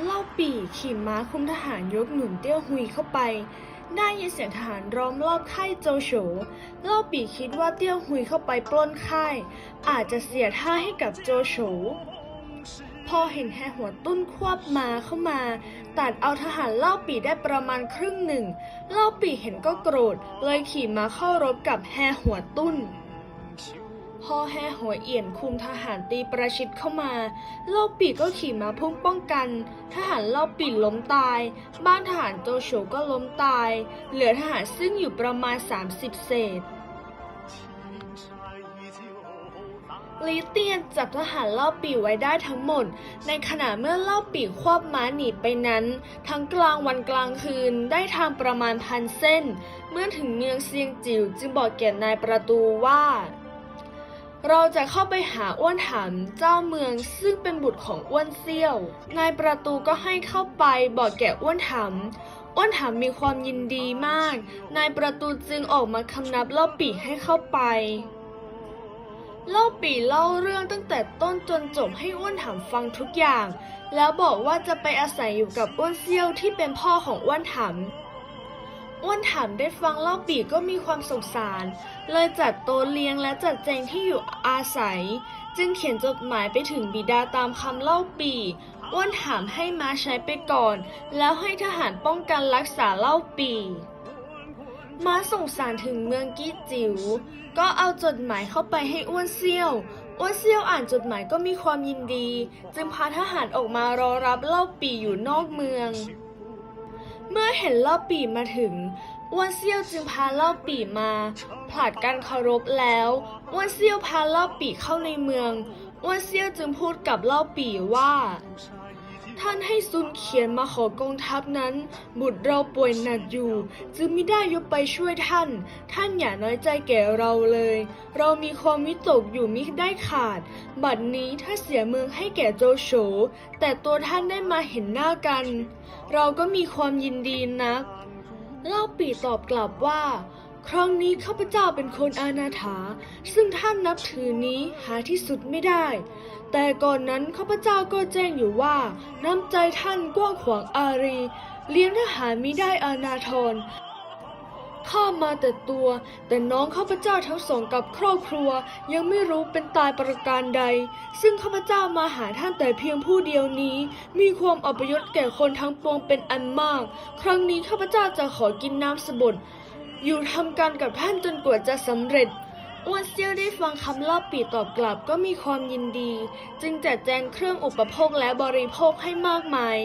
เล่าปี่ขี่ม้าคุมทหารยกหนุนเตี้ยวหุยเข้าไป ได้ยินเสียงทหารล้อมรอบค่ายโจโฉเล่าปี่คิดว่าเตี้ยวหุยเข้าไปปล้นค่าย อาจจะเสียท่าให้กับโจโฉพอเห็นแฮหัวตุ้นควบมาเข้ามา ตัดเอาทหารเล่าปีได้ประมาณครึ่งหนึ่ง เล่าปีเห็นก็โกรธ เลยขี่ม้าเข้ารบกับแฮหัวตุ้น พ่อแฮหัวเอี่ยนคุมทหารตีประชิดเข้ามาเล่าปีก็ขี่มาพุ่งป้องกัน ทหารเล่าปีล้มตาย บ้านทหารโจโฉก็ล้มตาย เหลือทหารซึ่งอยู่ประมาณ 30 เศษลีเตียนจับทหารเล่าปีไว้ได้ทั้งหมด ในขณะเมื่อเล่าปีควบม้าหนีไปนั้น ทั้งกลางวันกลางคืนได้ทางประมาณพันเส้น เมื่อถึงเมืองเซียงจิ๋วจึงบอกแก่นายประตูว่า เราจะเข้าไปหาอ้วนถามเจ้าเมืองซึ่งเป็นบุตรของอ้วนเซี่ยวนายประตูก็ให้เข้าไปบอกแก่อ้วนถามอ้วนถามมีความยินดีมาก นายประตูจึงออกมาคำนับเล่าปี่ให้เข้าไป เล่าปี่เล่าเรื่องตั้งแต่ต้นจนจบให้อ้วนถามฟังทุกอย่าง แล้วบอกว่าจะไปอาศัยอยู่กับอ้วนเซี่ยวที่เป็นพ่อของอ้วนถาม อ้วนถามได้ฟังเล่าปี่ก็มีความสงสาร เลยจัดโตเลี้ยงและจัดแจงที่อยู่อาศัย จึงเขียนจดหมายไปถึงบิดาตามคำเล่าปี่อ้วนถามให้มาใช้ไปก่อน แล้วให้ทหารป้องกันรักษาเล่าปี่ม้าส่งสารถึงเมืองกี้จิ๋วก็เอาจดหมายเข้าไปให้อ้วนเซี่ยว อ้วนเซี่ยวอ่านจดหมายก็มีความยินดี จึงพาทหารออกมารอรับเล่าปี่อยู่นอกเมือง เมื่อเห็นเล่าปี่มาถึงอ้วนเซี่ยวจึงพาเล่าปี่มาผลัดกันเคารพแล้วอ้วนเซี่ยวพาเล่าปี่เข้าในเมืองอ้วนเซี่ยวจึงพูดกับเล่าปี่ว่า ท่านให้ซุนเขียนมาขอกองทัพนั้น บุตรเราป่วยหนักอยู่ จึงไม่ได้ยกไปช่วยท่าน ท่านอย่าน้อยใจแก่เราเลย เรามีความวิตกอยู่มิได้ขาด บัดนี้ถ้าเสียเมืองให้แก่โจโฉแต่ตัวท่านได้มาเห็นหน้ากัน เราก็มีความยินดีนัก เล่าปีตอบกลับว่า ครั้งนี้ข้าพเจ้าเป็นคนอานาถา ซึ่งท่านนับถือนี้หาที่สุดไม่ได้ แต่ก่อนนั้นข้าพเจ้าก็แจ้งอยู่ว่า น้ำใจท่านกว้างขวางอารี เลี้ยงทหารมิได้อาณาทรข้ามาแต่ตัว แต่น้องข้าพเจ้าทั้งสองกับครอบครัว ยังไม่รู้เป็นตายประการใด ซึ่งข้าพเจ้ามาหาท่านแต่เพียงผู้เดียวนี้ มีความอัปยศแก่คนทั้งปวงเป็นอันมาก ครั้งนี้ข้าพเจ้าจะขอกินน้ำสบด อยู่ทำการกับท่านจนกว่าจะสำเร็จอ้วนเซี่ยวได้ฟังคำเล่าปีตอบกลับก็มีความยินดี จึงจัดแจงเครื่องอุปโภคและบริโภคให้มากมาย